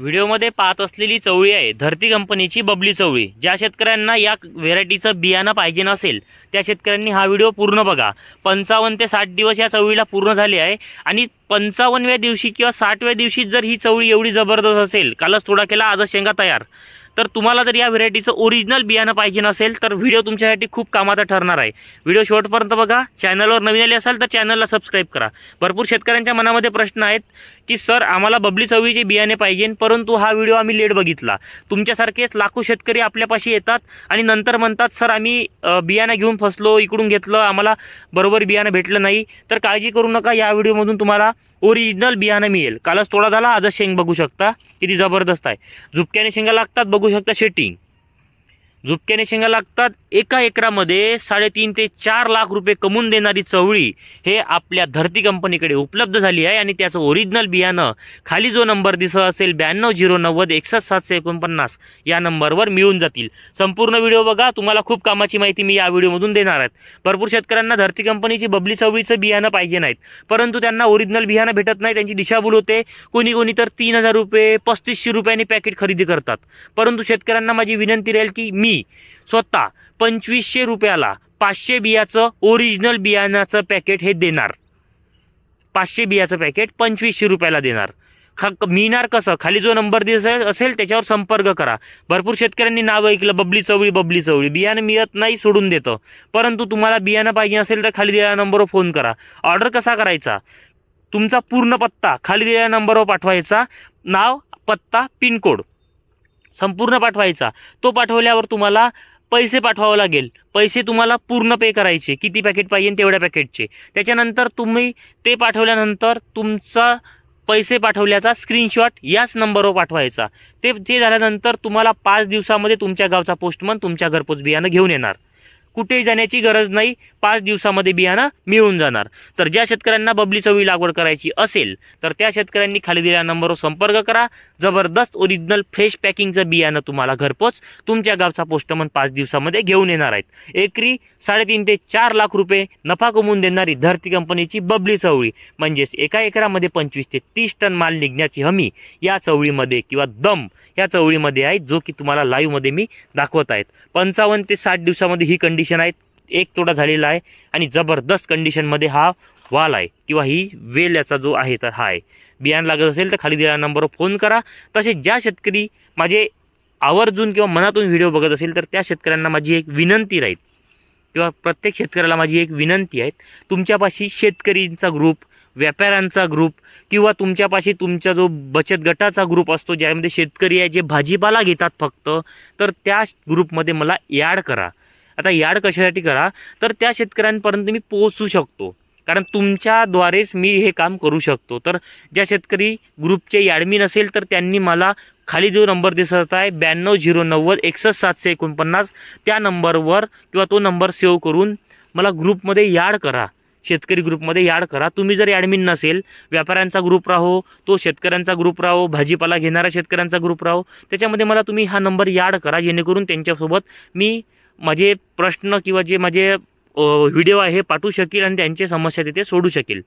व्हिडिओमध्ये पाहत असलेली चवळी आहे. धरती कंपनीची बबली चवळी. ज्या शेतकऱ्यांना या व्हेरायटीचं बियाणं पाहिजे नसेल त्या शेतकऱ्यांनी हा व्हिडिओ पूर्ण बघा. पंचावन्न ते साठ दिवस या चवळीला पूर्ण झाले आहे. आणि पंचावन्नव्या दिवशी किंवा साठव्या दिवशी जर ही चवळी एवढी जबरदस्त असेल कालच थोडा केला आजच शेंगा तयार. तर तुम्हाला जर या व्हेरायटीचं ओरिजिनल बियाणं पाहिजे नसेल तर व्हिडिओ तुमच्यासाठी खूप कामाचा ठरणार आहे. व्हिडिओ शेवटपर्यंत बघा. चॅनलवर नवीन आले असाल तर चॅनलला सबस्क्राईब करा. भरपूर शेतकऱ्यांच्या मनामध्ये प्रश्न आहेत की सर आम्हाला बबली चवळीचे बियाणे पाहिजे परंतु हा व्हिडिओ आम्ही लेट बघितला. तुमच्यासारखेच लाखो शेतकरी आपल्यापाशी येतात आणि नंतर म्हणतात सर आम्ही बियाणं घेऊन फसलो इकडून घेतलं आम्हाला बरोबर बियाणं भेटलं नाही. तर काळजी करू नका या व्हिडिओमधून तुम्हाला ओरिजिनल बियाणं मिळेल. कालच थोडा झाला आजच शेंग बघू शकता. किती जबरदस्त आहे. झुपक्याने शेंगा लागतात बघू शकता शेटिंग झुपक्याने शेंगा लागतात. एका एकरामध्ये साडेतीन ते चार लाख रुपये कमवून देणारी चवळी हे आपल्या धरती कंपनीकडे उपलब्ध झाली आहे आणि त्याचं ओरिजिनल बियाणं खाली जो नंबर दिसत असेल ब्याण्णव झिरो नव्वद एकसष्ट सातशे एकोणपन्नास या नंबरवर मिळून जातील. संपूर्ण व्हिडिओ बघा. तुम्हाला खूप कामाची माहिती मी या व्हिडिओमधून देणार आहेत भरपूर शेतकऱ्यांना धरती कंपनीची बबली चवळीचं बियाणं पाहिजे नाहीत. परंतु त्यांना ओरिजिनल बियाणं भेटत नाही. त्यांची दिशाभूल होते. कोणी कोणी तर तीन हजार रुपये पस्तीसशे रुपयांनी पॅकेट खरेदी करतात. परंतु शेतकऱ्यांना माझी विनंती राहील की मी स्वतः पंचवीसशे रुपयाला पाचशे बियाचं ओरिजिनल बियाणाचं पॅकेट हे देणार. पाचशे बियाचं पॅकेट पंचवीसशे रुपयाला देणार. खा मिळणार कसं? खाली जो नंबर दिसेल असेल त्याच्यावर संपर्क करा. भरपूर शेतकऱ्यांनी नाव ऐकलं बबली चवळी बबली चवळी. बियाणं मिळत नाही सोडून देतं. परंतु तुम्हाला बियाणं पाहिजे असेल तर खाली दिलेल्या नंबरवर फोन करा. ऑर्डर कसा करायचा? तुमचा पूर्ण पत्ता खाली दिलेल्या नंबरवर पाठवायचा. नाव पत्ता पिनकोड संपूर्ण पाठवायचा. तो पाठवल्यावर तुम्हाला पैसे पाठवावं लागेल. पैसे तुम्हाला पूर्ण पे करायचे. किती पॅकेट पाहिजे तेवढ्या पॅकेटचे त्याच्यानंतर तुम्ही ते पाठवल्यानंतर तुमचा पैसे पाठवल्याचा स्क्रीनशॉट याच नंबरवर पाठवायचा. ते ते झाल्यानंतर तुम्हाला पाच दिवसामध्ये तुमच्या गावचा पोस्टमन तुमच्या घरपोच बियाणं घेऊन येणार. कुठेही जाण्याची गरज नाही. पाच दिवसामध्ये बियाणं मिळून जाणार. तर ज्या शेतकऱ्यांना बबली चवळी लागवड करायची असेल तर त्या शेतकऱ्यांनी खाली दिलेल्या नंबरवर संपर्क करा. जबरदस्त ओरिजिनल फ्रेश पॅकिंगचं बियाणं तुम्हाला घरपोच तुमच्या गावचा पोस्टमन पाच दिवसामध्ये घेऊन येणार आहेत. एकरी साडेतीन ते चार लाख रुपये नफा कमवून देणारी धरती कंपनीची बबली चवळी म्हणजेच एका एकरामध्ये पंचवीस ते तीस टन माल निघण्याची हमी या चवळीमध्ये किंवा दम या चवळीमध्ये आहे जो की तुम्हाला लाईव्हमध्ये मी दाखवत आहेत. पंचावन्न ते साठ दिवसामध्ये ही कंडिशन आहे एक तोडा झालेला आहे आणि जबरदस्त कंडिशनमध्ये हा वाल आहे किंवा ही वेल याचा जो आहे तर हा आहे. बियाण लागत असेल तर खाली दिलेल्या नंबरवर फोन करा. तसेच ज्या शेतकरी माझे आवर्जून किंवा मनातून व्हिडिओ बघत असेल तर त्या शेतकऱ्यांना माझी एक विनंती राहील. किंवा प्रत्येक शेतकऱ्याला माझी एक विनंती आहे तुमच्यापाशी शेतकरींचा ग्रुप व्यापाऱ्यांचा ग्रुप किंवा तुमच्यापाशी तुमचा जो बचत गटाचा ग्रुप असतो ज्यामध्ये शेतकरी आहे जे भाजीपाला घेतात फक्त तर त्या ग्रुपमध्ये मला ॲड करा. आता याड कशासाठी करा? तर त्या शेतकऱ्यांपर्यंत मी पोहोचू शकतो. कारण तुमच्याद्वारेच मी हे काम करू शकतो. तर ज्या शेतकरी ग्रुपचे ॲडमिन असेल तर त्यांनी मला खाली जो नंबर दिसत आहे ब्याण्णव झिरो नव्वद एकसष्ट सातशे एकोणपन्नास त्या नंबरवर किंवा तो नंबर सेव्ह करून मला ग्रुपमध्ये याड करा. शेतकरी ग्रुपमध्ये याड करा. तुम्ही जर ॲडमिन नसेल व्यापाऱ्यांचा ग्रुप राहो तो शेतकऱ्यांचा ग्रुप राहो भाजीपाला घेणाऱ्या शेतकऱ्यांचा ग्रुप राहो त्याच्यामध्ये मला तुम्ही हा नंबर याड करा जेणेकरून त्यांच्यासोबत मी माझे प्रश्न किंवा जे माझे व्हिडिओ आहे हे पाठवू शकेल आणि त्यांची समस्या तिथे सोडू शकेल.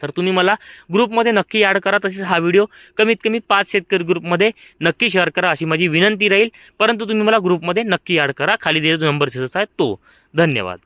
तर तुम्ही मला ग्रुपमध्ये नक्की ॲड करा तसेच हा व्हिडिओ कमीत कमी पाच शेतकरी ग्रुपमध्ये नक्की शेअर करा अशी माझी विनंती राहील. परंतु तुम्ही मला ग्रुपमध्ये नक्की ॲड करा. खाली दिलेला नंबर दिसत आहे तो. धन्यवाद.